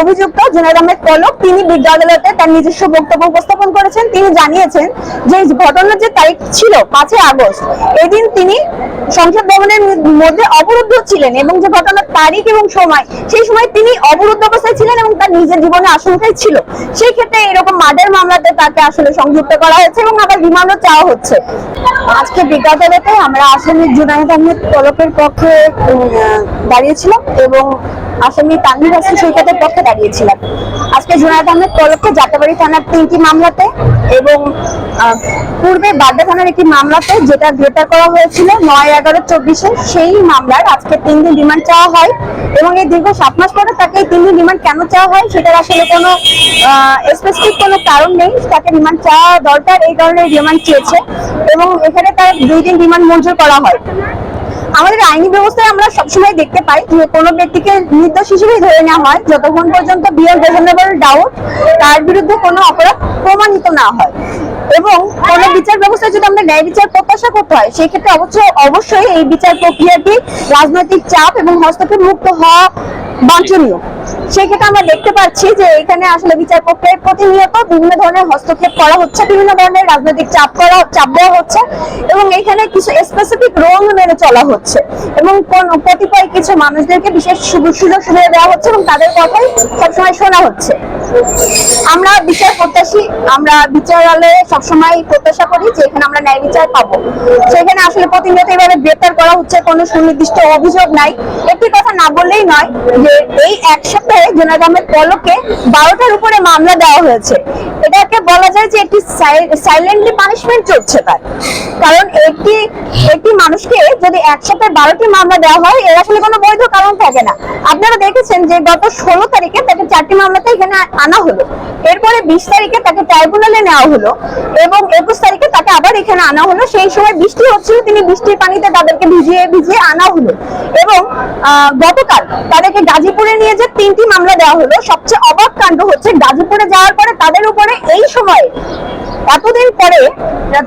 অভিযুক্ত জুনাইদ আহমেদ পলক। তিনি বিদ্যালয়তে তার নিজস্ব বক্তব্য উপস্থাপন করেছেন। তিনি জানিয়েছেন যে ঘটনার যে তারিখ ছিল পাঁচই আগস্ট, এদিন তিনি সংসদ ভবনের মধ্যে অবরুদ্ধ ছিলেন এবং যে ঘটনার তারিখ এবং সময়, সেই সময় তিনি অবরুদ্ধ অবস্থায় ছিলেন এবং তার নিজের জীবনে আশঙ্কায় ছিল। সেই ক্ষেত্রে এরকম মাদের মামলাতে তাকে আসলে সংযুক্ত করা হয়েছে এবং আবার রিমান্ডও চাওয়া হচ্ছে। আজকে আদালতে আমরা আসামি জুনাইদ আহমেদ পলকের পক্ষে দাঁড়িয়েছিলাম এবং আসামি তানভীর হাসান সৈকতের পক্ষে দাঁড়িয়েছিলাম আজকে জুনাইদ আহমেদ পলককে যাত্রাবাড়ি থানার তিনটি মামলাতে এবং পূর্বে বাড্ডা থানার একটি মামলাতে যেটা গ্রেপ্তার করা হয়েছিল নয় এগারো চব্বিশে, সেই মামলার আজকে তিন দিন রিমান্ড চাওয়া হয় এবং এই দীর্ঘ সাত মাস পরে তাকে তিন দিন রিমান্ড কেন চাওয়া হয় সেটার আসলে কোনো স্পেসিফিক কোনো কারণ নেই। তাকে রিমান্ড চাওয়া দরকার, এই কারণে রিমান্ড চেয়েছে এবং এখানে তার দুই দিন রিমান্ড মঞ্জুর করা হয়। আমাদের আইনি ব্যবস্থায় আমরা সবসময় দেখতে পাই যে কোনো ব্যক্তিকে নির্দোষ হিসেবে ধরে নেওয়া হয়। যতক্ষণ পর্যন্ত বিয়ার রিজনেবল ডাউট তার বিরুদ্ধে কোনো অপরাধ প্রমাণিত না হয়। এবং কোনো বিচার ব্যবস্থায় যদি আমরা ন্যায় বিচার প্রত্যাশা করতে হয় সেই ক্ষেত্রে অবশ্যই অবশ্যই এই বিচার প্রক্রিয়াটি রাজনৈতিক চাপ এবং হস্তক্ষেপ মুক্ত হওয়া বাঞ্ছনীয়। সেক্ষেত্রে আমরা দেখতে পাচ্ছি যে এখানে আসলে বিচার প্রক্রিয়ায় প্রতিনিয়ত বিভিন্ন ধরনের হস্তক্ষেপ করা হচ্ছে, বিভিন্ন ধরনের রাজনৈতিক চাপ করা, চাপ দেওয়া হচ্ছে এবং এখানে কিছু স্পেসিফিক রোল মেনে চলা হচ্ছে এবং কোন কতিপয় কিছু মানুষদেরকে বিশেষ সুযোগ সুবিধা দেওয়া হচ্ছে এবং তাদের কথাই সবসময় শোনা হচ্ছে। আমরা বিচার প্রত্যাশী, আমরা বিচারালয়ে সবসময় প্রত্যাশা করি যে এখানে আমরা ন্যায় বিচার পাবো। সেখানে আসলে প্রতিনিয়ত এভাবে গ্রেপ্তার করা হচ্ছে, কোনো সুনির্দিষ্ট অভিযোগ নাই। একটি কথা না বললেই নয় যে এই এক সপ্তাহে জোনাগামের পলকে বারোটার উপরে মামলা দেওয়া হয়েছে। এটাকে বলা যায় যে একটি সাইলেন্টলি পানিশমেন্ট চলছে তার। কারণ একটি একটি মানুষকে যদি এক সপ্তাহে বারোটি মামলা দেওয়া হয়, এর আসলে কোনো বৈধ কারণ থাকে না। আপনারা দেখেছেন যে গত ষোলো তারিখে তাকে চারটি মামলাতে এখানে আনা হলো। এরপরে বিশ তারিখে তাকে ট্রাইব্যুনালে নেওয়া হলো এবং একুশ তারিখে তাকে আবার এখানে আনা হলো। সেই সময় বৃষ্টি হচ্ছিল, তিনি বৃষ্টির পানিতে তাদেরকে ভিজিয়ে ভিজিয়ে আনা হলো। এবং গতকাল তাদেরকে গাজীপুরে নিয়ে যে তিনটি মামলা দেওয়া হলো, সবচেয়ে অবাক কাণ্ড হচ্ছে তাদের উপরে এই সময়ে, এতদিন পরে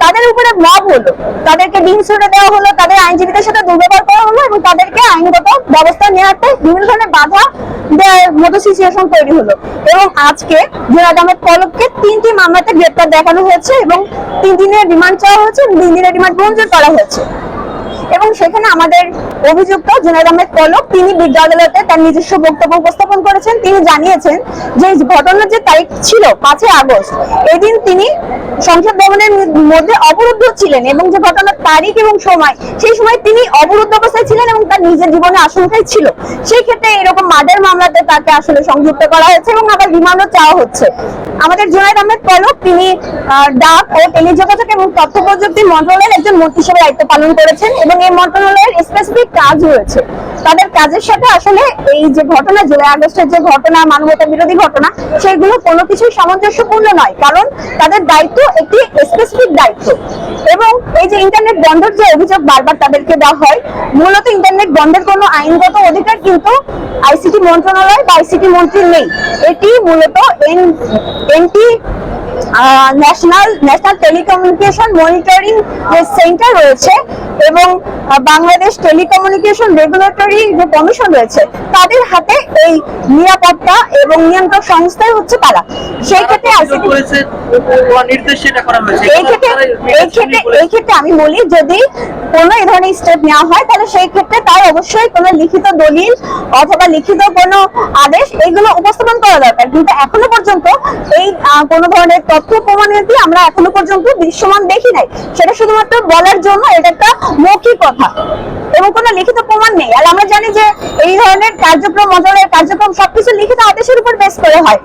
তাদের উপরে মব হলো। তাদেরকে ডিম ছুড়ে দেওয়া হলো, তাদের আইনজীবীদের সাথে দুর্ব্যবহার করা হলো এবং তাদেরকে আইনগত ব্যবস্থা নেওয়াতে বিভিন্ন ধরনের বাধা মতো সিচুয়েশন তৈরি হলো। এবং আজকে আহমেদ পলককে তিনটি মামলাতে গ্রেপ্তার দেখানো হয়েছে এবং তিন দিনের রিমান্ড চাওয়া হয়েছে তিন দিনের রিমান্ড মঞ্জুর করা হয়েছে। এবং সেখানে আমাদের অভিযুক্ত জুনাইদ পলক তিনি আদালতে তার নিজস্ব বক্তব্য উপস্থাপন করেছেন। তিনি জানিয়েছেন যে ঘটনার যে তারিখ ছিল পাঁচই আগস্ট, এদিন তিনি সংসদ ভবনের মধ্যে অবরুদ্ধ ছিলেন এবং যে ঘটনার তারিখ এবং সময়, সেই সময় তিনি অবরুদ্ধ অবস্থায় ছিলেন এবং তার নিজের জীবনে আশঙ্কায় ছিল। সেই ক্ষেত্রে এরকম মার্ডার মামলাতে তাকে আসলে সংযুক্ত করা হয়েছে এবং আবার রিমান্ডও চাওয়া হচ্ছে। আমাদের জুনাইদ আহমেদ পলক তিনি ডাক ও টেলিযোগাযোগ এবং তথ্য প্রযুক্তি মন্ত্রণালয়ের একজন মন্ত্রী হিসেবে দায়িত্ব পালন করেছেন এবং এই মন্ত্রণালয়ের স্পেসিফিক কাজ রয়েছে তাদের কাজের সাথে আসলে এই যে ঘটনা, জুলাই আগস্টের যে ঘটনা, মানবতা বিরোধী ঘটনা, সেগুলো কোনো কিছুই সামঞ্জস্যপূর্ণ নয়, কারণ তাদের দায়িত্ব একটি স্পেসিফিক দায়িত্ব। এবং এই যে ইন্টারনেট বন্ধের যে অভিযোগ বারবার তাদেরকে দেওয়া হয়, মূলত ইন্টারনেট বন্ধের কোনো আইনগত অধিকার কিন্তু আইসিটি মন্ত্রণালয় বা আইসিটি মন্ত্রী নেই। এটি মূলত N NT national national telecommunication monitoring যে সেন্টার রয়েছে এবং বাংলাদেশ টেলিকমিউনিকেশন রেগুলেটরি যে কমিশন রয়েছে তাদের হাতে এই নিরাপত্তা এবং নিয়ন্ত্রক সংস্থাই হচ্ছে তারা। সেই ক্ষেত্রে এই ক্ষেত্রে এই ক্ষেত্রে এই ক্ষেত্রে আমি বলি যদি কোনো এই ধরনের স্টেপ নেওয়া হয় তাহলে সেই ক্ষেত্রে তার অবশ্যই কোনো লিখিত দলিল অথবা লিখিত কোনো আদেশ এগুলো উপস্থাপন করা দরকার। কিন্তু এখনও পর্যন্ত এই কোনো ধরনের তথ্য প্রমাণাদি আমরা এখনও পর্যন্ত দৃশ্যমান দেখি নাই। সেটা শুধুমাত্র বলার জন্য এটা একটা মৌখিক কথা। এবং কোনো লিখিত প্রমাণ নেই। আর আমরা জানি যে এই ধরনের কার্যক্রম, মন্ত্রণালয়ের কার্যক্রম সবকিছু লিখিত আদেশের উপর বেশ করে হয়।